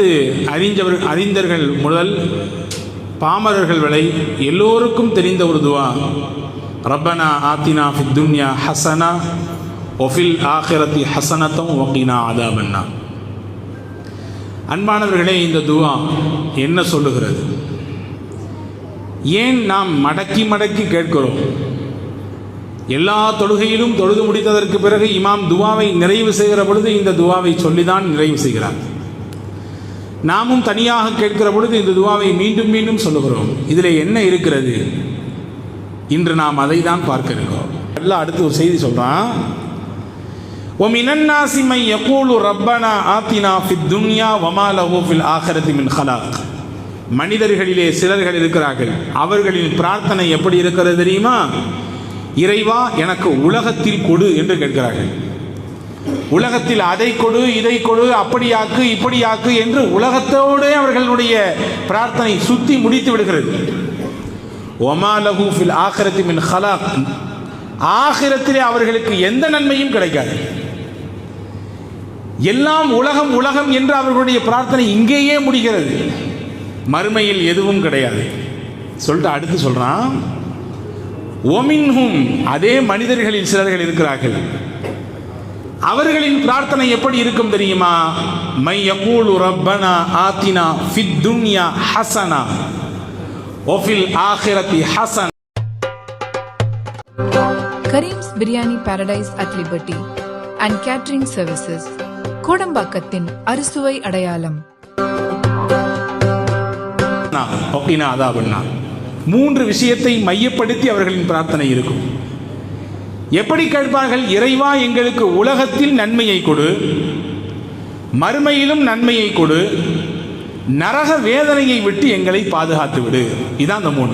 அனைத்து அறிஞ்சவர் அறிந்தர்கள் முதல் பாமரர்கள் வரை எல்லோருக்கும் தெரிந்த ஒரு துவா. ரப்பனா ஆத்தினா ஃபித் துன்யா ஹசனா ஒஃபில் ஆஹிரத்தி ஹசனத்தம் ஒக்கினா ஆதாபன்னா அன்பானவர்களே இந்த துவா என்ன சொல்லுகிறது? ஏன் நாம் மடக்கி மடக்கி கேட்கிறோம்? எல்லா தொழுகையிலும் தொழுது முடித்ததற்கு பிறகு இமாம் துவாவை நிறைவு செய்கிற பொழுது இந்த துவாவை சொல்லிதான் நிறைவு செய்கிறார். நாமும் தனியாக கேட்கிற பொழுது இந்த துவாவை மீண்டும் மீண்டும் சொல்லுகிறோம் இதில் என்ன இருக்கிறது இன்று நாம் அதை தான் பார்க்க இருக்கிறோம் எல்லாம் அடுத்து ஒரு செய்தி சொல்றான் ومن الناس من يقول ربنا آتنا في الدنيا وما له في الآخرة من خلاق மனிதர்களிலே சிலர்கள் இருக்கிறார்கள் அவர்களின் பிரார்த்தனை எப்படி இருக்கிறது தெரியுமா இறைவா எனக்கு உலகத்தில் கொடு என்று கேட்கிறார்கள் உலகத்தில் அதை கொடு இதை கொடு அப்படியாக்கு இப்படியாக்கு என்று உலகத்தோடு அவர்களுடைய பிரார்த்தனை சுத்தி முடித்து விடுகிறது. ஒமா ஃபில் ஆகிரத்தி மின் ஹலாக். ஆகிரத்திலே அவர்களுக்கு எந்த நன்மையும் கிடைக்காது. எல்லாம் உலகம் உலகம் என்று அவர்களுடைய பிரார்த்தனை இங்கேயே முடிகிறது. மறுமையில் எதுவும் கிடையாது. சொல்லிட்டு அடுத்து சொல்றான். ஒமின்ஹும் அதே மனிதர்களில் சிலர்கள் இருக்கிறார்கள். அவர்களின் பிரார்த்தனை எப்படி இருக்கும் தெரியுமா? மை யகூலு ரப்பனா ஆத்தினா ஃபித் துன்யா ஹசனா ஒஃபில் ஆஹிரத்தி Hasan. Karim's biryani paradise at Liberty and catering services கோடம்பாக்கத்தின் அறுசுவை அடையாளம். ஒக்கினா அதாபண்ணா மூன்று விஷயத்தை மையப்படுத்தி அவர்களின் பிரார்த்தனை இருக்கும். எப்படி கேட்பார்கள்? இறைவா எங்களுக்கு உலகத்தில் நன்மையை கொடு. மறுமையிலும் நன்மையை கொடு. நரக வேதனையை விட்டு எங்களை பாதுகாத்து விடு. இதான் அந்த மூணு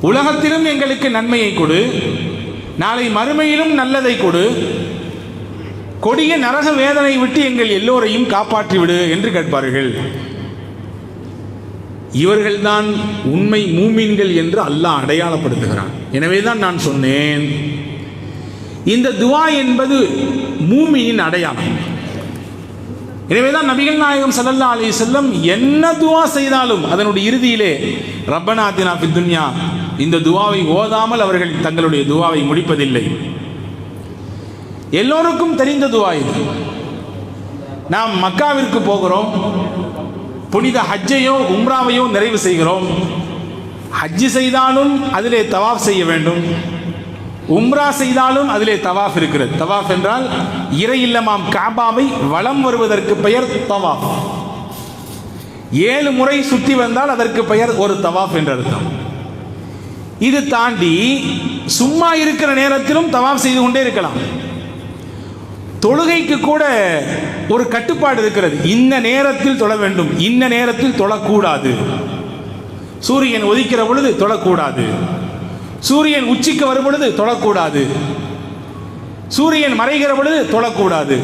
உலகத்திலும் எங்களுக்கு நன்மையை கொடு. நாளை மறுமையிலும் நல்லதை கொடு. கொடிய நரக வேதனை விட்டு எங்கள் எல்லோரையும் காப்பாற்றி விடு என்று கேட்பார்கள். இவர்கள்தான் உண்மை மூமீன்கள் என்று அல்லாஹ் அடையாளப்படுத்துகிறான். எனவே தான் நான் சொன்னேன். இந்த துவா என்பது மூமியின் அடையாளம். எனவே தான் நபிகள் நாயகம் சல்லல்லா அலி செல்லம் என்ன துவா செய்தாலும் அதனுடைய இறுதியிலே ரப்பநாத்தினா பித்துன்யா இந்த துவாவை ஓதாமல் அவர்கள் தங்களுடைய துவாவை முடிப்பதில்லை. எல்லோருக்கும் தெரிந்த துவா இது. நாம் மக்காவிற்கு போகிறோம். புனித ஹஜ்ஜையோ உம்ராவையோ நிறைவு செய்கிறோம். ஹஜ்ஜு செய்தாலும் அதிலே தவாஃப் செய்ய வேண்டும். உம்ரா செய்தாலும் அதிலே தவாஃப் இருக்கிறது. தவாஃப் என்றால் இறை இல்லமாம் காபாவை வளம் வருவதற்கு பெயர் தவாஃப். ஏழு முறை சுற்றி வந்தால் அதற்கு பெயர் ஒரு தவாஃப் என்று அர்த்தம். இது தாண்டி சும்மா இருக்கிற நேரத்திலும் தவாஃப் செய்து கொண்டே இருக்கலாம். தொழுகைக்கு கூட ஒரு கட்டுப்பாடு இருக்கிறது. இந்த நேரத்தில் தொழ வேண்டும். இந்த நேரத்தில் தொழக்கூடாது. சூரியன் ஒதிக்கிற பொழுது தொழக்கூடாது. சூரியன் உச்சிக்கு வரும் பொழுது தொழக்கூடாது. சூரியன் மறைகிற பொழுது தொழக்கூடாது.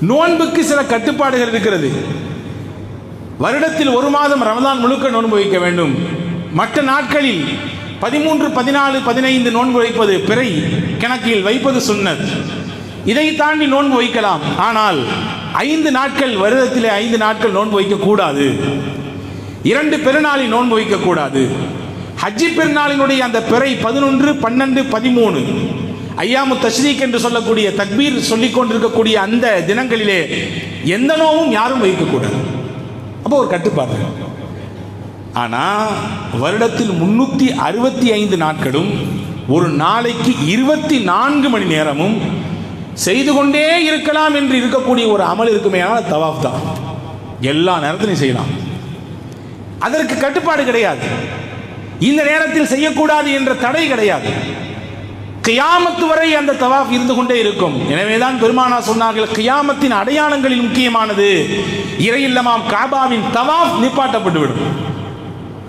நோன்புக்கு சில கட்டுப்பாடுகள் இருக்கிறது. வருடத்தில் ஒரு மாதம் ரமதான் முழுக்க நோன்பு வைக்க வேண்டும். மற்ற நாட்களில் பதிமூன்று பதினாலு பதினைந்து நோன்பு வைப்பது பிறை கணக்கில் வைப்பது சுன்னத். இதை தாண்டி நோன்பு வைக்கலாம். ஆனால் ஐந்து நாட்கள் வருடத்திலே ஐந்து நாட்கள் நோன்பு வைக்கக்கூடாது. இரண்டு பெருநாளில் நோன்பு வைக்கக்கூடாது. ஹஜ்ஜி பெருநாளினுடைய அந்த பிறை பதினொன்று பன்னெண்டு பதிமூணு. ஐயாமு தஷ்ரீக் என்று சொல்லக்கூடிய தக்பீர் சொல்லிக் கொண்டிருக்கக்கூடிய அந்த தினங்களிலே எந்த நோவும் யாரும் வைக்கக்கூடாது. அப்போ ஒரு கட்டுப்பாடு. ஆனால் வருடத்தில் முன்னூற்றி அறுபத்தி ஐந்து நாட்களும் ஒரு நாளைக்கு இருபத்தி நான்கு மணி நேரமும் செய்து கொண்டே இருக்கலாம் என்று இருக்கக்கூடிய ஒரு அமல் இருக்குமே ஆனால் தவாஃப் தான். எல்லா நேரத்திலையும் செய்யலாம். அதற்கு கட்டுப்பாடு கிடையாது. இந்த நேரத்தில் செய்யக்கூடாது என்ற தடை கிடையாது. கியாமத்து வரை அந்த தவாஃப் இருந்து கொண்டே இருக்கும். எனவேதான் பெருமானா சொன்னார்கள் கியாமத்தின் அடையாளங்களில் முக்கியமானது இறையில்லமாம் காபாவின் தவாஃப் நிப்பாட்டப்பட்டுவிடும்.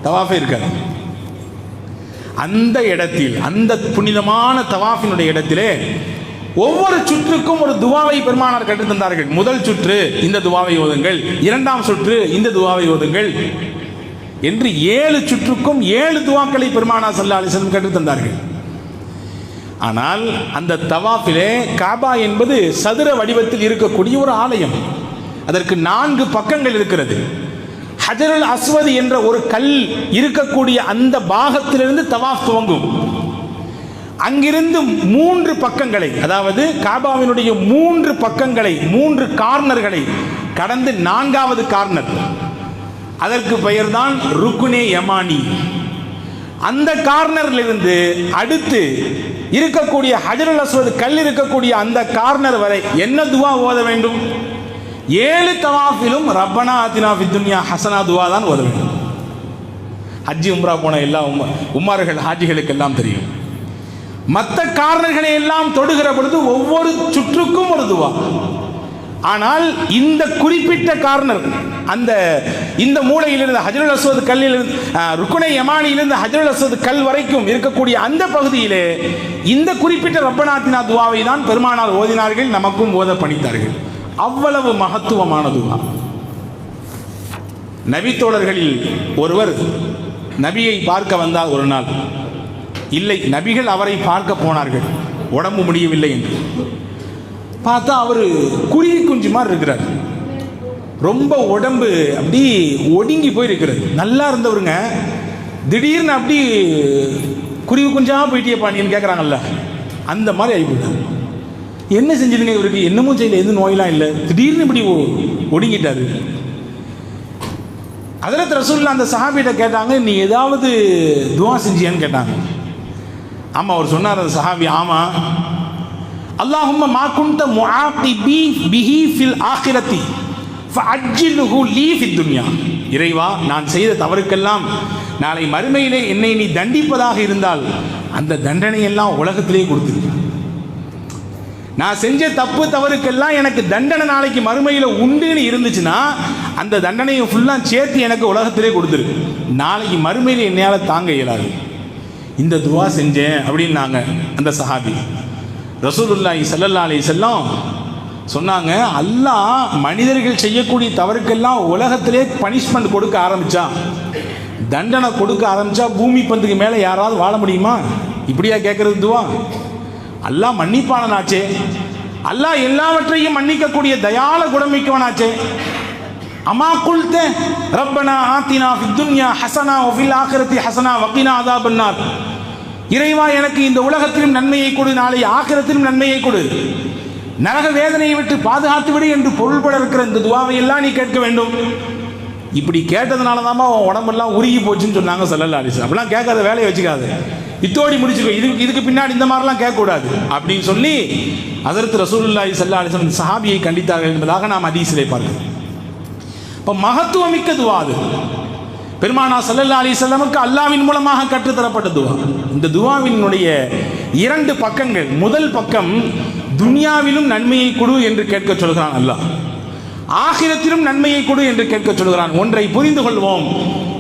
தவாஃபே இருக்காது. அந்த இடத்தில் அந்த புனிதமான தவாஃபினுடைய இடத்திலே ஒவ்வொரு சுற்றுக்கும் ஒரு துவாவை பெருமானார் கற்றுத்தந்தார்கள் முதல் சுற்று இந்த துவாவை ஓதுங்கள். இரண்டாம் சுற்று இந்த துவாவை ஓதுங்கள். என்று ஏழு சுற்றுக்கும் ஏழு துவாக்களை பெருமானா சல்லா அலிசலம் கற்றுத்தந்தார்கள் ஆனால் அந்த தவாஃபிலே காபா என்பது சதுர வடிவத்தில் இருக்கக்கூடிய ஒரு ஆலயம். அதற்கு நான்கு பக்கங்கள் இருக்கிறது. ஹஜருல் அஸ்வதி என்ற ஒரு கல் இருக்கக்கூடிய அந்த பாகத்திலிருந்து தவாஃப் துவங்கும். அங்கிருந்து மூன்று பக்கங்களை அதாவது காபாவினுடைய மூன்று பக்கங்களை மூன்று கார்னர்களை கடந்து நான்காவது கார்னர். அதற்கு பெயர்தான் ருக்குனே யமானி. அந்த கார்னர்ல இருந்து அடுத்து இருக்கக்கூடிய ஹஜரல் அஸ்வது கல் இருக்கக்கூடிய அந்த கார்னர் வரை என்ன துவா ஓத வேண்டும்? ஏழு தவாஃபிலும் ரப்பனா அதினா வித்துன்யா ஹசனா துவா தான் ஓத வேண்டும். ஹஜ்ஜி உம்ரா போன எல்லா உம்மார்கள் ஹாஜிகளுக்கு எல்லாம் தெரியும். மற்ற காரணர்களை எல்லாம் தொடுகிற பொழுது ஒவ்வொரு சுற்றுக்கும் ஒரு துவா. ஆனால் இந்த குறிப்பிட்ட கார்னர் அந்த இந்த மூலையிலிருந்து ஹஜருல் அஸ்வத் கல்லிலிருந்து ருக்குனை யமானியிலிருந்து ஹஜருல் அஸ்வத் கல் வரைக்கும் இருக்கக்கூடிய அந்த பகுதியிலே இந்த குறிப்பிட்ட ரப்பநாத்தினா துவாவை தான் பெருமானார் ஓதினார்கள் நமக்கும் ஓத பணித்தார்கள். அவ்வளவு மகத்துவமான துவா. நபித்தோழர்களில் ஒருவர் நபியை பார்க்க வந்தால் ஒரு நாள். இல்லை நபிகள் அவரை பார்க்க போனார்கள். உடம்பு முடியவில்லை என்று. பார்த்தா அவர் குருவி குஞ்சு மாதிரி இருக்கிறார். ரொம்ப உடம்பு அப்படி ஒடுங்கி போயிருக்கிறது. நல்லா இருந்தவருங்க. திடீர்னு அப்படி குருவி குஞ்சா போயிட்டியப்பா நீன்னு கேட்குறாங்கல்ல அந்த மாதிரி ஆகிப்போட்டார் என்ன செஞ்சதுங்க இவருக்கு? என்னமோ செய்யல எதுவும் நோயெல்லாம் இல்லை. திடீர்னு இப்படி ஒடுங்கிட்டாரு. அதில் ரசூல்லா அந்த சஹாபிகிட்ட கேட்டாங்க நீ ஏதாவது துவா செஞ்சியான்னு? கேட்டாங்க. ஆமாம் அவர் சொன்னார் அந்த சஹாபி ஆமாம் அல்லாஹும்ம மாக்குண்ட முஆக்கிபி பிஹி ஃபில் ஆகிரத்தி ஃபஅஜ்ஜிலுஹு லீ ஃபித் துன்யா. இறைவா நான் செய்த தவறுக்கெல்லாம் நாளை மறுமையிலே என்னை நீ தண்டிப்பதாக இருந்தால் அந்த தண்டனையெல்லாம் உலகத்திலே கொடுத்துருக்க நான் செஞ்ச தப்பு தவறுக்கெல்லாம் எனக்கு தண்டனை நாளைக்கு மறுமையில் உண்டுன்னு இருந்துச்சுன்னா அந்த தண்டனையை ஃபுல்லாக சேர்த்து எனக்கு உலகத்திலே கொடுத்துருக்கு நாளைக்கு மறுமையில் என்னையால் தாங்க இயலாது. இந்த துவா செஞ்சேன் அப்படின்னாங்க அந்த சஹாபி. ரசூலுல்லாஹி சல்லல்லா அலி செல்லம் சொன்னாங்க அல்லாஹ் மனிதர்கள் செய்யக்கூடிய தவறுக்கெல்லாம் உலகத்திலே பனிஷ்மெண்ட் கொடுக்க ஆரம்பிச்சா? தண்டனை கொடுக்க ஆரம்பித்தா பூமி பந்துக்கு மேலே யாராவது வாழ முடியுமா? இப்படியா கேட்குறது துவா? அல்லாஹ் மன்னிப்பானனாச்சே அல்லாஹ் எல்லாவற்றையும் மன்னிக்கக்கூடிய தயால குணமிக்கவனாச்சே அம்மா குல்த ரப்பனா ஆத்தினா துன்யா ஹசனா ஒஃபில் ஆக்கிரத்தி ஹசனா வக்கீனா அதா பன்னார் இறைவா எனக்கு இந்த உலகத்திலும் நன்மையை கொடு நாளை ஆக்கிரத்திலும் நன்மையை கொடு. நரக வேதனையை விட்டு பாதுகாத்து விடு என்று பொருள்பட இருக்கிற இந்த துவாவை எல்லாம் நீ கேட்க வேண்டும். இப்படி கேட்டதுனால தான்மா உன் உடம்பெல்லாம் உருகி போச்சுன்னு சொன்னாங்க செல்லல்லா அலிசன் அப்படிலாம் கேட்காத வேலையை வச்சுக்காது. இத்தோடி முடிச்சுக்கோ. இதுக்கு இதுக்கு பின்னாடி இந்த மாதிரிலாம் கேட்கக்கூடாது. அப்படின்னு சொல்லி அதற்கு ரசூல்லாஹி சல்லா அலிசன் சஹாபியை கண்டித்தார்கள் என்பதாக நாம் அதிசலை பார்க்கிறோம். இப்போ மகத்துவமிக்க துவா அது. பெருமானா சல்லல்லா அலிசல்லமுக்கு அல்லாவின் மூலமாக கற்றுத்தரப்பட்ட துவா. இந்த துவாவினுடைய இரண்டு பக்கங்கள் முதல் பக்கம் துனியாவிலும் நன்மையை கொடு என்று கேட்க சொல்கிறான் அல்லாஹ். ஆகிரத்திலும் நன்மையை கொடு என்று கேட்க சொல்கிறான். ஒன்றை புரிந்து கொள்வோம்.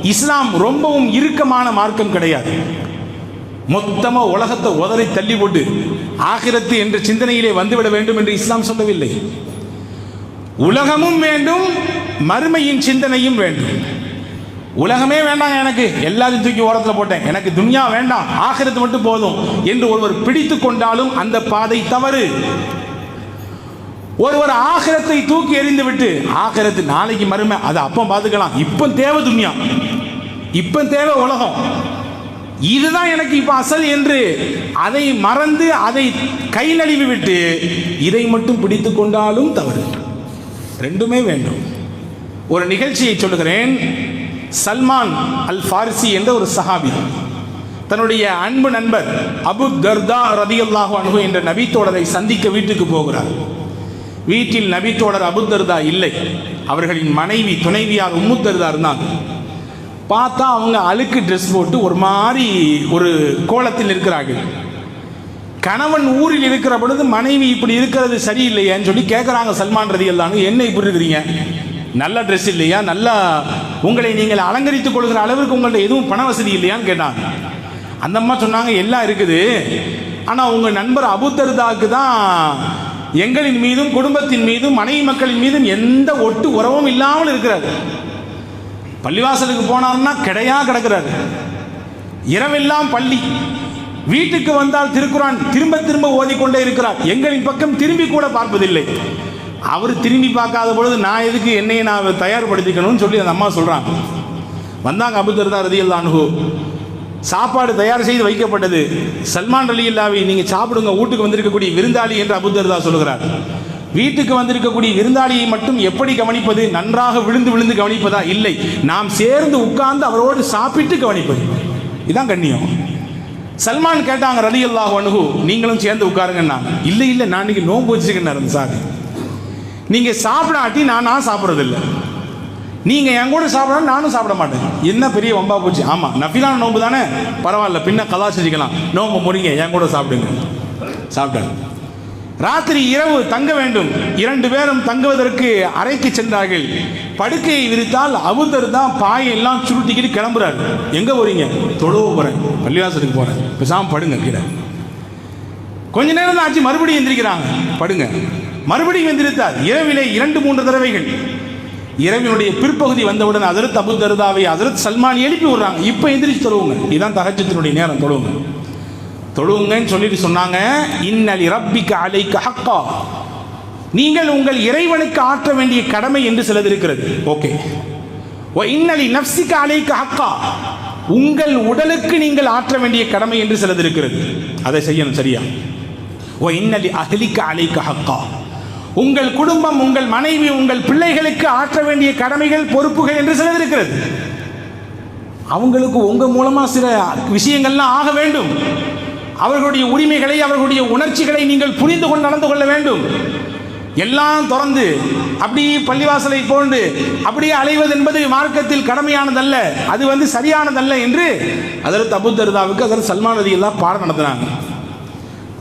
இஸ்லாம் ரொம்பவும் இறுக்கமான மார்க்கம் கிடையாது. மொத்தமாக உலகத்தை உதறி தள்ளி போட்டு ஆகிரத்து என்ற சிந்தனையிலே வந்துவிட வேண்டும் என்று இஸ்லாம் சொல்லவில்லை. உலகமும் வேண்டும் மறுமையின் சிந்தனையும் வேண்டும். உலகமே வேண்டாம் எனக்கு. எல்லாத்தையும் தூக்கி ஓரத்தில் போட்டேன். எனக்கு துன்யா வேண்டாம். ஆகிறது மட்டும் போதும் என்று ஒருவர் பிடித்து கொண்டாலும் அந்த பாதை தவறு. ஒருவர் ஆகிரத்தை தூக்கி எறிந்து விட்டு ஆகிரத்து நாளைக்கு மறுமை. அதை அப்போ பார்த்துக்கலாம். இப்போ தேவை துன்யா. இப்போ தேவை உலகம். இதுதான் எனக்கு இப்போ அசல் என்று அதை மறந்து அதை கை நழுவி விட்டு இதை மட்டும் பிடித்து கொண்டாலும் தவறு. ரெண்டுமே வேண்டும். ஒரு நிகழ்ச்சியை சொல்லுகிறேன். சல்மான் அல் ஃபாரிசி என்ற ஒரு சஹாபி. தன்னுடைய அன்பு நண்பர் அபு தர்தா ரதியுல்லாஹு அனுகு என்ற நபித்தோழரை சந்திக்க வீட்டுக்கு போகிறார். வீட்டில் நபித்தோழர் அபு தர்தா இல்லை. அவர்களின் மனைவி துணைவியார் உம்மு தர்தா இருந்தாங்க. பார்த்தா அவங்க அழுக்கு ட்ரெஸ் போட்டு ஒரு மாதிரி ஒரு கோலத்தில் இருக்கிறார்கள். கணவன் ஊரில் இருக்கிற பொழுது மனைவி இப்படி இருக்கிறது சரியில்லையேன்னு சொல்லி கேட்குறாங்க சல்மான் ரதி என்ன இப்படி இருக்கிறீங்க? நல்ல ட்ரெஸ் இல்லையா? நல்லா உங்களை நீங்கள் அலங்கரித்துக் கொள்கிற அளவிற்கு உங்கள்ட்ட எதுவும் பண வசதி இல்லையான்னு கேட்டாங்க அந்த அம்மா சொன்னாங்க எல்லாம் இருக்குது. ஆனால் உங்கள் நண்பர் அபுத்தர்தாக்கு தான் எங்களின் மீதும் குடும்பத்தின் மீதும் மனைவி மக்களின் மீதும் எந்த ஒட்டு உறவும் இல்லாமல் இருக்கிறார். பள்ளிவாசலுக்கு போனார்னா கிடையா கிடக்கிறாரு. இரவெல்லாம் பள்ளி. வீட்டுக்கு வந்தால் திருக்குறான் திரும்ப திரும்ப ஓதிக்கொண்டே இருக்கிறார். எங்களின் பக்கம் திரும்பி கூட பார்ப்பதில்லை. அவர் திரும்பி பார்க்காத பொழுது நான் எதுக்கு என்னையை நான் தயார்படுத்திக்கணும்னு சொல்லி அந்த அம்மா சொல்கிறாங்க வந்தாங்க அபுதர்தா ரதியல் அனுகு சாப்பாடு தயார் செய்து வைக்கப்பட்டது. சல்மான் அலி இல்லாவி நீங்கள் சாப்பிடுங்க வீட்டுக்கு வந்திருக்கக்கூடிய விருந்தாளி என்று அபுதர்தா சொல்கிறார் வீட்டுக்கு வந்திருக்கக்கூடிய விருந்தாளியை மட்டும் எப்படி கவனிப்பது? நன்றாக விழுந்து விழுந்து கவனிப்பதா? இல்லை. நாம் சேர்ந்து உட்கார்ந்து அவரோடு சாப்பிட்டு கவனிப்பது. இதான் கண்ணியம். சல்மான் கேட்டாங்க ரலி அல்லாஹ் அனுகு நீங்களும் சேர்ந்து உட்காருங்கண்ணா இல்லை இல்லை நான் இன்னைக்கு நோன்பு வச்சுருக்கேன் சார். நீங்கள் சாப்பிடாட்டி நான் நான் சாப்பிட்றதில்லை. நீங்கள் என் கூட சாப்பிடணும் நானும் சாப்பிட மாட்டேன். என்ன பெரிய வம்பா போச்சு. ஆமாம் நஃபிலான நோன்பு தானே? பரவாயில்ல பின்ன கலா செஞ்சுக்கலாம். நோன்பு முடிங்க என் கூட சாப்பிடுங்க. சாப்பிட்டாங்க. ராத்திரி இரவு தங்க வேண்டும். இரண்டு பேரும் தங்குவதற்கு அறைக்கு சென்றார்கள். படுக்கையை விரித்தால் அவுதர் தான் பாயெல்லாம் சுருட்டிக்கிட்டு கிளம்புறாரு. எங்கே போறீங்க? தொழுவ போகிறேன் பள்ளிவாசலுக்கு போகிறேன் பேசாமல் படுங்க கீழே. கொஞ்ச நேரம் தான் ஆச்சு. மறுபடியும் எந்திரிக்கிறாங்க. படுங்க. மறுபடியும் எந்திரித்தார். இரவிலே இரண்டு மூன்று தடவைகள். இரவினுடைய பிற்பகுதி வந்தவுடன் அதரத் அபு தருதாவை அதரத் சல்மான் எழுப்பி விடுறாங்க. இப்போ எந்திரிச்சு தொழுவுங்க. இதுதான் தகச்சத்தினுடைய நேரம் தொழுவுங்க. தொழுவுங்கன்னு சொல்லிட்டு சொன்னாங்க இன்னலி ரப்பிக்க அலைக்க ஹக்கா. நீங்கள் உங்கள் இறைவனுக்கு ஆற்ற வேண்டிய கடமை என்று சிலது இருக்கிறது ஓகே. ஓ இன்னலி நப்சிக்க அலைக்க ஹக்கா. உங்கள் உடலுக்கு நீங்கள் ஆற்ற வேண்டிய கடமை என்று சிலது இருக்கிறது அதை செய்யணும் சரியா? ஓ இன்னலி அகலிக்க அலைக்க ஹக்கா. உங்கள் குடும்பம் உங்கள் மனைவி உங்கள் பிள்ளைகளுக்கு ஆற்ற வேண்டிய கடமைகள் பொறுப்புகள் என்று சிலது இருக்கிறது அவங்களுக்கு உங்கள் மூலமாக சில விஷயங்கள்லாம் ஆக வேண்டும். அவர்களுடைய உரிமைகளை அவர்களுடைய உணர்ச்சிகளை நீங்கள் புரிந்து கொண்டு நடந்து கொள்ள வேண்டும். எல்லாம் திறந்து அப்படி பள்ளிவாசலை போன்று அப்படியே அலைவது என்பது மார்க்கத்தில் கடமையானதல்ல. அது வந்து சரியானதல்ல என்று அதற்கு அபுத்தருதாவுக்கு அதற்கு சல்மான் ரதி எல்லாம் பாடம் நடத்தினாங்க.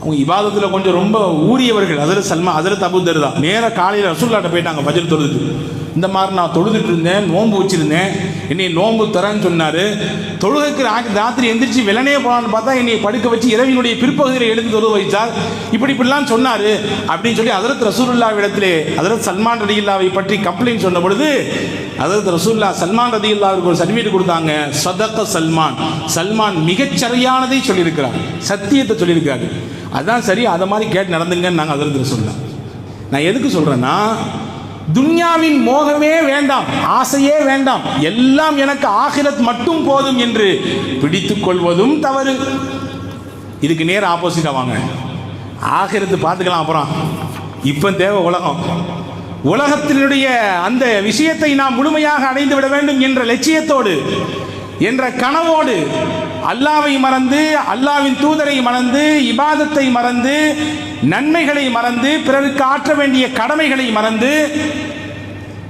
அவங்க இபாதத்தில் கொஞ்சம் ரொம்ப ஊறியவர்கள் அதில் சல்மா அதில் தபு தருதா நேராக காலையில் ரசூல்லாட்ட போயிட்டாங்க பஜல் தொழுது இந்த மாதிரி நான் தொழுதுட்டு இருந்தேன் நோன்பு வச்சிருந்தேன் என்னை நோன்பு தரேன்னு சொன்னார். தொழுகைக்கு ராத்திரி எந்திரிச்சு வெள்ளனே போகலான்னு பார்த்தா என்னை படுக்க வச்சு இரவினுடைய பிற்பகுதியில் எழுந்து தொழுது வைத்தார். இப்படி இப்படிலாம் சொன்னார். அப்படின்னு சொல்லி அதரத் ரசூலுல்லா இடத்திலே அதரத் சல்மான் ரதியில்லாவை பற்றி கம்ப்ளைண்ட் சொன்ன பொழுது அதரத் ரசூல்லா சல்மான் ரதியில்லாவுக்கு ஒரு சர்டிஃபிகேட் கொடுத்தாங்க சதக்க சல்மான். சல்மான் மிகச்சரியானதை சொல்லியிருக்கிறார். சத்தியத்தை சொல்லியிருக்காரு அதான் சரி அதை மாதிரி கேட்டு நடந்துங்கன்னு நாங்கள் அதரத்தில் சொல்லலாம் நான் எதுக்கு சொல்கிறேன்னா துன்யாவின் மோகமே வேண்டாம் ஆசையே வேண்டாம். எல்லாம் எனக்கு ஆகிரத் மட்டும் போதும் என்று பிடித்து கொள்வதும் தவறு. இதுக்கு நேர் ஆப்போசிட்டாக வாங்க. ஆகிரத்து பார்த்துக்கலாம் அப்புறம். இப்போ தேவை உலகம். உலகத்தினுடைய அந்த விஷயத்தை நாம் முழுமையாக அடைந்து விட வேண்டும் என்ற லட்சியத்தோடு என்ற கனவோடு அல்லாவை மறந்து அல்லாவின் தூதரை மறந்து இபாதத்தை மறந்து நன்மைகளை மறந்து பிறருக்கு ஆற்ற வேண்டிய கடமைகளை மறந்து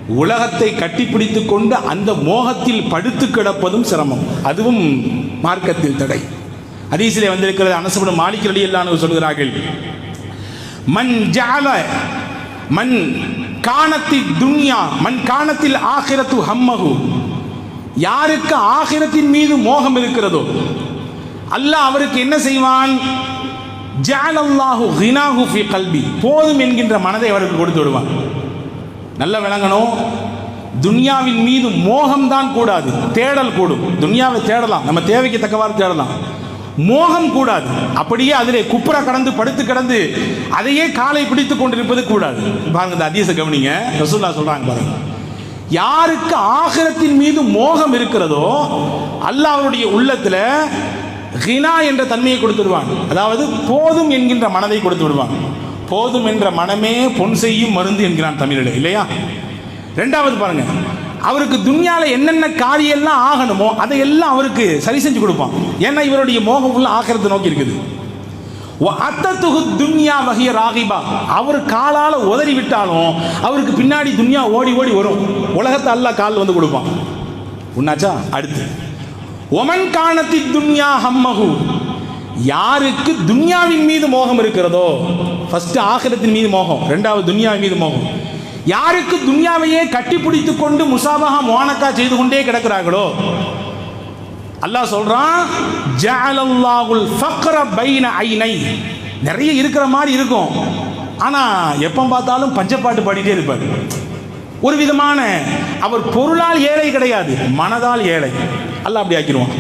உலகத்தை கட்டிப்பிடித்து கொண்டு அந்த மோகத்தில் படுத்து கிடப்பதும் சிரமம். அதுவும் மார்க்கத்தில் தடை. அதீசிலே வந்திருக்கிறது அனசபடும் மாலிக் அலி அல்லான்னு சொல்கிறார்கள் மன் ஜால மன் காணத்தில் துன்யா மண் காணத்தில் ஆகிரத்து ஹம்மகு யாருக்கு ஆகிரத்தின் மீது மோகம் இருக்கிறதோ? அல்லாஹ் அவருக்கு என்ன செய்வான்? ஜாலல்லாஹு ஹினாஹு ஃபி கல்வி போதும் என்கின்ற மனதை அவருக்கு கொடுத்து விடுவான். நல்ல விளங்கணும். துன்யாவின் மீது மோகம்தான் கூடாது. தேடல் கூடும். துன்யாவை தேடலாம். நம்ம தேவைக்கு தக்கவாறு தேடலாம். மோகம் கூடாது. அப்படியே அதிலே குப்புற கடந்து படுத்து கிடந்து அதையே காலை பிடித்து கொண்டிருப்பது கூடாது. பாருங்க இந்த அதிச கவனிங்க. ரசூல்லா சொல்றாங்க பாருங்க. யாருக்கு ஆகிரத்தின் மீது மோகம் இருக்கிறதோ அல்லாஹ் அவருடைய ஹினா என்ற தன்மையை கொடுத்துடுவான் அதாவது போதும் என்கின்ற மனதை கொடுத்து விடுவான். போதும் என்ற மனமே பொன் செய்யும் மருந்து என்கிறான் தமிழில் இல்லையா? ரெண்டாவது பாருங்க. அவருக்கு துன்யால என்னென்ன காரியம் எல்லாம் ஆகணுமோ அதையெல்லாம் அவருக்கு சரி செஞ்சு கொடுப்பான். ஏன்னா இவருடைய மோகம் உள்ள ஆகிரத்தை நோக்கி இருக்குது. அத்தத்துகு துன்யா வகைய ராகிபா. அவர் காலால் உதறி விட்டாலும் அவருக்கு பின்னாடி துன்யா ஓடி ஓடி வரும். உலகத்தை அல்ல கால் வந்து கொடுப்பான். உன்னாச்சா? அடுத்து. ஒமன் காணத்தி துன்யா ஹம்மகு யாருக்கு துன்யாவின் மீது மோகம் இருக்கிறதோ? ஃபர்ஸ்ட் ஆகிரத்தின் மீது மோகம். ரெண்டாவது துன்யாவின் மீது மோகம். யாருக்கு துன்யாவையே கட்டிப்பிடித்துக் கொண்டு முசாபகா மோனக்கா செய்து கொண்டே கிடக்கிறார்களோ? அல்லாஹ் சொல்றான் ஜஅலல்லாஹுல் ஃபக்ர பைன ஐனை. நிறைய இருக்கிற மாதிரி இருக்கும். ஆனால் எப்போ பார்த்தாலும் பஞ்சப்பாட்டு பாடிட்டே இருப்பார். ஒரு விதமான அவர் பொருளால் ஏழை கிடையாது மனதால் ஏழை. அல்ல அப்படி ஆக்கிடுவான்.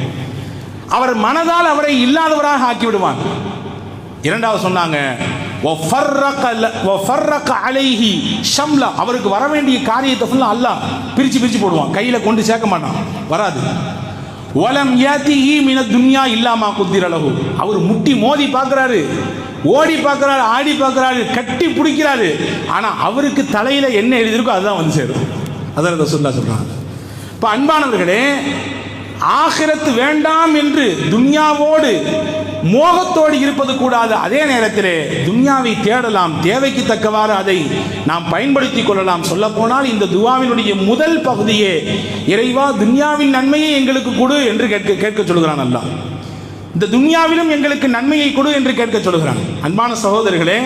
அவர் மனதால் அவரை இல்லாதவராக ஆக்கி விடுவான் இரண்டாவது சொன்னாங்க அவருக்கு வர வேண்டிய காரியத்தை ஃபுல்லாக அல்லாஹ் பிரிச்சு பிரித்து போடுவான். கையில் கொண்டு சேர்க்க மாட்டான். வராது. ஒலம் ஏத்தி ஈ மின துன்யா இல்லாமா குத்திரலகு அவர் முட்டி மோதி பார்க்குறாரு. ஓடி பார்க்குறாரு ஆடி பார்க்குறாரு கட்டி பிடிக்கிறாரு. ஆனால் அவருக்கு தலையில் என்ன எழுதியிருக்கோ அதுதான் வந்து சேரும். அதான் சொல்லா சொல்கிறாங்க இப்போ அன்பானவர்களே ஆகிரத்து வேண்டாம் என்று துன்யாவோடு மோகத்தோடு இருப்பது கூடாது. அதே நேரத்திலே துன்யாவை தேடலாம். தேவைக்கு தக்கவாறு அதை நாம் பயன்படுத்திக் கொள்ளலாம். சொல்ல போனால் இந்த துவாவினுடைய முதல் பகுதியே இறைவா துன்யாவின் நன்மையை எங்களுக்கு கொடு என்று கேட்க கேட்க சொல்கிறான் அல்லா இந்த துன்யாவிலும் எங்களுக்கு நன்மையை கொடு என்று கேட்க சொல்கிறான். அன்பான சகோதரர்களே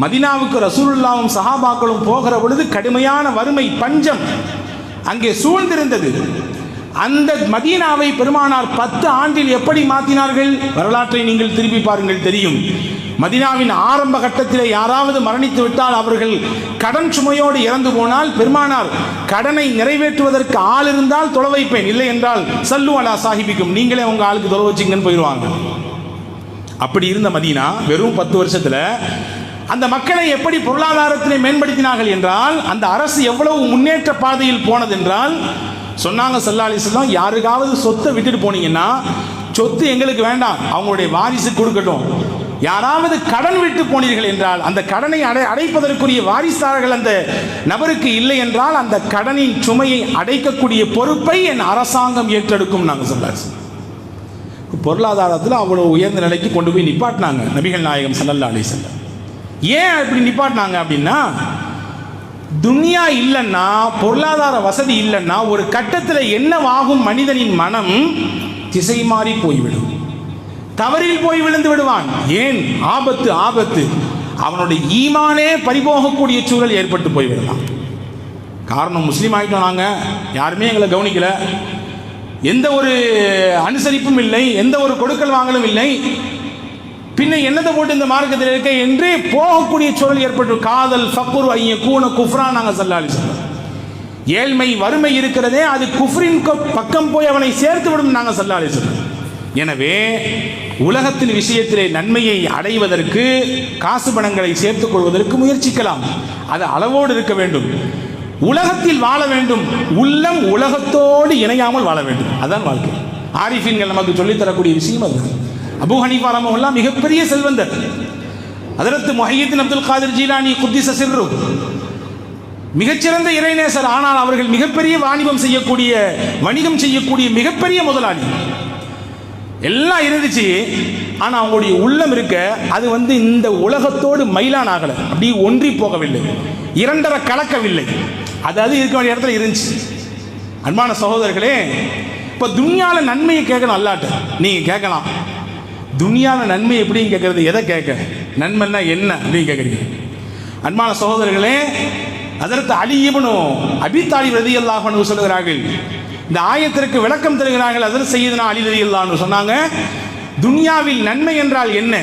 மதினாவுக்கு ரசூலுல்லாவும் சஹாபாக்களும் போகிற பொழுது கடுமையான வறுமை பஞ்சம் அங்கே சூழ்ந்திருந்தது. அந்த மதீனாவை பெருமானார் பத்து ஆண்டில் எப்படி மாற்றினார்கள் வரலாற்றை நீங்கள் திருப்பி பாருங்கள் தெரியும். மதீனாவின் ஆரம்ப கட்டத்திலே யாராவது மரணித்து விட்டால் அவர்கள் கடன் சுமையோடு இறந்து போனால் பெருமானார் கடனை நிறைவேற்றுவதற்கு ஆள் இருந்தால் தொலை வைப்பேன். இல்லை என்றால் சல்லு அலா சாஹிபிக்கும். நீங்களே உங்க ஆளுக்கு தொலை வச்சிங்கன்னு போயிடுவாங்க. அப்படி இருந்த மதீனா வெறும் பத்து வருஷத்துல அந்த மக்களை எப்படி பொருளாதாரத்தினை மேம்படுத்தினார்கள் என்றால் அந்த அரசு எவ்வளவு முன்னேற்ற பாதையில் போனது என்றால் சொன்னாங்க சல்லா அலிஸ்லாம் யாருக்காவது சொத்தை விட்டுட்டு போனீங்கன்னா சொத்து எங்களுக்கு வேண்டாம் அவங்களுடைய வாரிசு கொடுக்கட்டும். யாராவது கடன் விட்டு போனீர்கள் என்றால் அந்த கடனை அடை அடைப்பதற்குரிய வாரிசார்கள் அந்த நபருக்கு இல்லை என்றால் அந்த கடனின் சுமையை அடைக்கக்கூடிய பொறுப்பை என் அரசாங்கம் ஏற்றெடுக்கும் நாங்கள் சொல்லாச்சு பொருளாதாரத்தில் அவ்வளோ உயர்ந்த நிலைக்கு கொண்டு போய் நிப்பாட்டினாங்க நபிகள் நாயகம் சல்லல்லா அலி செல்லம் ஏன் அப்படி நிப்பாட்டினாங்க அப்படின்னா துனியா இல்லைன்னா பொருளாதார வசதி இல்லைன்னா ஒரு கட்டத்தில் என்னவாகும் மனிதனின் மனம்? திசை மாறி போய்விடும். தவறில் போய் விழுந்து விடுவான். ஏன்? ஆபத்து ஆபத்து. அவனுடைய ஈமானே பறிபோகக்கூடிய சூழல் ஏற்பட்டு போய்விடலாம் காரணம் முஸ்லீம் ஆகிட்டோம் நாங்கள் யாருமே எங்களை கவனிக்கல. எந்த ஒரு அனுசரிப்பும் இல்லை. எந்த ஒரு கொடுக்கல் வாங்கலும் இல்லை. பின்ன என்னத்தை போட்டு இந்த மார்க்கத்தில் இருக்க என்று போகக்கூடிய சூழல் ஏற்பட்டு காதல் ஃபக்குர் ஐய கூன குஃப்ரா நாங்கள் சல்லாலி சொல்றோம் ஏழ்மை வறுமை இருக்கிறதே அது குஃப்ரின் பக்கம் போய் அவனை சேர்த்து விடும் நாங்கள் சல்லாலி சொல்றோம் எனவே உலகத்தின் விஷயத்திலே நன்மையை அடைவதற்கு காசு பணங்களை சேர்த்துக் கொள்வதற்கு முயற்சிக்கலாம். அது அளவோடு இருக்க வேண்டும். உலகத்தில் வாழ வேண்டும். உள்ளம் உலகத்தோடு இணையாமல் வாழ வேண்டும். அதான் வாழ்க்கை. ஆரிஃபின்கள் நமக்கு சொல்லித் தரக்கூடிய விஷயம் அதுதான் அபு ஹனீஃபா ரமஹுல்லா மிகப்பெரிய செல்வந்தர். அதற்கு முஹையத்தின் அப்துல் காதிர் ஜீலானி குத்திச சிறு மிகச்சிறந்த இறைநேசர். ஆனால் அவர்கள் மிகப்பெரிய வாணிபம் செய்யக்கூடிய வணிகம் செய்யக்கூடிய மிகப்பெரிய முதலாளி. எல்லாம் இருந்துச்சு. ஆனால் அவங்களுடைய உள்ளம் இருக்க அது வந்து இந்த உலகத்தோடு மயிலான் ஆகலை. அப்படி ஒன்றி போகவில்லை. இரண்டரை கலக்கவில்லை. அது அது இருக்க வேண்டிய இடத்துல இருந்துச்சு. அன்பான சகோதரர்களே இப்போ துன்யாவில் நன்மையை கேட்கணும் அல்லாட்ட. நீங்கள் கேட்கலாம். துனியான நன்மை எப்படின்னு கேட்கறது எதை கேட்க? நன்மைன்னா என்ன அப்படின்னு கேட்குறீங்க அன்பான சகோதரர்களே அதற்கு அழியவனும் அபித்தாளி ரதி அல்லாஹ் சொல்லுகிறார்கள் இந்த ஆயத்திற்கு விளக்கம் தருகிறார்கள் அதர் செய்யுதுனா அலி ரதி சொன்னாங்க துன்யாவில் நன்மை என்றால் என்ன?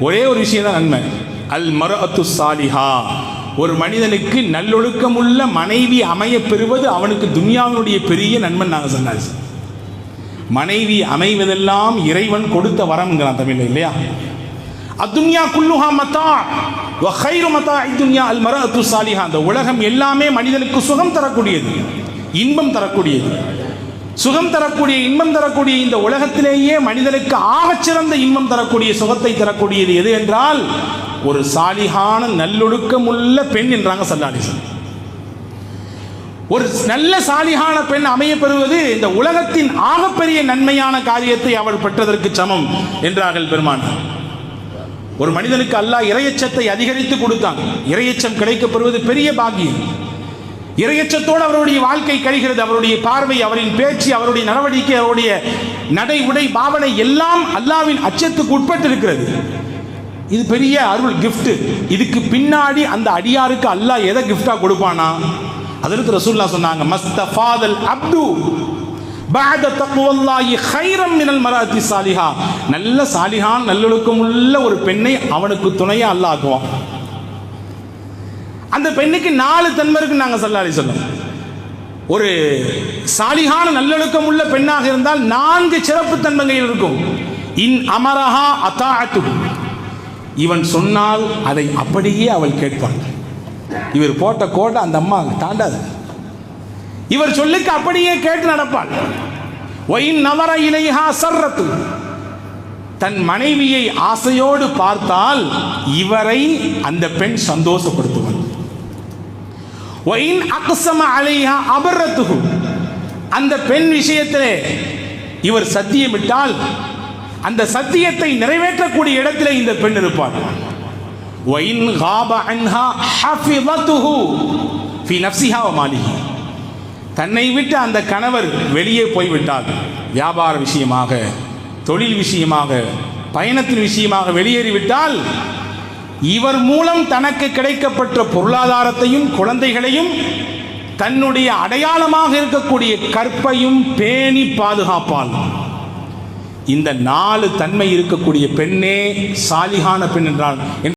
ஒரே ஒரு விஷயம் தான் நன்மை. அல் மர அத்து சாலிஹா. ஒரு மனிதனுக்கு நல்லொழுக்கமுள்ள மனைவி அமைய பெறுவது அவனுக்கு துன்யாவினுடைய பெரிய நன்மை நாங்கள் சொன்னாங்க மனைவி அமைவதெல்லாம் இறைவன் கொடுத்த வரம்ங்கிறான் தமிழ்ல இல்லையா? அத்துன்யா குல்லுஹா மத்தா வஹைரு மத்தா இத்துன்யா அல் மரஅத்து சாலிஹா. அந்த உலகம் எல்லாமே மனிதனுக்கு சுகம் தரக்கூடியது இன்பம் தரக்கூடியது. சுகம் தரக்கூடிய இன்பம் தரக்கூடிய இந்த உலகத்திலேயே மனிதனுக்கு ஆகச்சிறந்த இன்பம் தரக்கூடிய சுகத்தை தரக்கூடியது எது என்றால் ஒரு சாலிகான நல்லொழுக்கமுள்ள பெண் என்றாங்க சல்லாலிசன் ஒரு நல்ல சாலிகான பெண் அமைய பெறுவது இந்த உலகத்தின் ஆகப்பெரிய நன்மையான காரியத்தை அவள் பெற்றதற்கு சமம் என்றார்கள் பெருமான். ஒரு மனிதனுக்கு அல்லாஹ் இரையச்சத்தை அதிகரித்து கொடுத்தான். இரையச்சம் கிடைக்கப்படுவது பெரிய பாக்கியம். இரையச்சத்தோடு அவருடைய வாழ்க்கை கழிகிறது. அவருடைய பார்வை அவரின் பேச்சு அவருடைய நடவடிக்கை அவருடைய நடை உடை பாவனை எல்லாம் அல்லாவின் அச்சத்துக்கு உட்பட்டு இருக்கிறது இது பெரிய அருள் கிஃப்ட் இதுக்கு பின்னாடி அந்த அடியாருக்கு அல்லாஹ் எதை gift-ஆ கொடுப்பானா? அதற்கு ரசூல்லா சொன்னாங்க மஸ்தஃபாதல் அப்து பாத தக்குவல்லாயி ஹைரம் மினல் மராத்தி சாலிஹா நல்ல சாலிஹான் நல்லொழுக்கம் உள்ள ஒரு பெண்ணை அவனுக்கு துணையா அல்லாக்குவான் அந்த பெண்ணுக்கு நாலு தன்மை இருக்கு நாங்கள் சல்லாரி சொல்லும் ஒரு சாலிகான நல்லொழுக்கம் உள்ள பெண்ணாக இருந்தால் நான்கு சிறப்பு தன்மைகள் இருக்கும். இன் அமரஹா அத்தாத்து இவன் சொன்னால் அதை அப்படியே அவள் கேட்பாள். இவர் போட்ட கோட்டை அந்த அம்மா தாண்டாது. இவர் சொல்லுக்கு அப்படியே கேட்டு நடப்பாள். ஒயின் நவர இலைஹா சர்ரத்து. தன் மனைவியை ஆசையோடு பார்த்தால் இவரை அந்த பெண் சந்தோஷப்படுத்துவாள். ஒயின் அக்சம அலைஹா அபர்ரத்து அந்த பெண் விஷயத்திலே இவர் சத்தியமிட்டால் அந்த சத்தியத்தை நிறைவேற்றக்கூடிய இடத்திலே இந்த பெண் இருப்பார் ஒயின் காப அன்ஹா ஹஃபிதத்துஹு ஃபி நஃப்ஸிஹா வ தன்னை விட்டு அந்த கணவர் வெளியே போய்விட்டால் வியாபார விஷயமாக தொழில் விஷயமாக பயணத்தின் விஷயமாக வெளியேறிவிட்டால் இவர் மூலம் தனக்கு கிடைக்கப்பட்ட பொருளாதாரத்தையும் குழந்தைகளையும் தன்னுடைய அடையாளமாக இருக்கக்கூடிய கற்பையும் பேணி பாதுகாப்பாள் இந்த நாலு தன்மை இருக்கக்கூடிய பெண்ணே சாலிகான பெண் என்றால்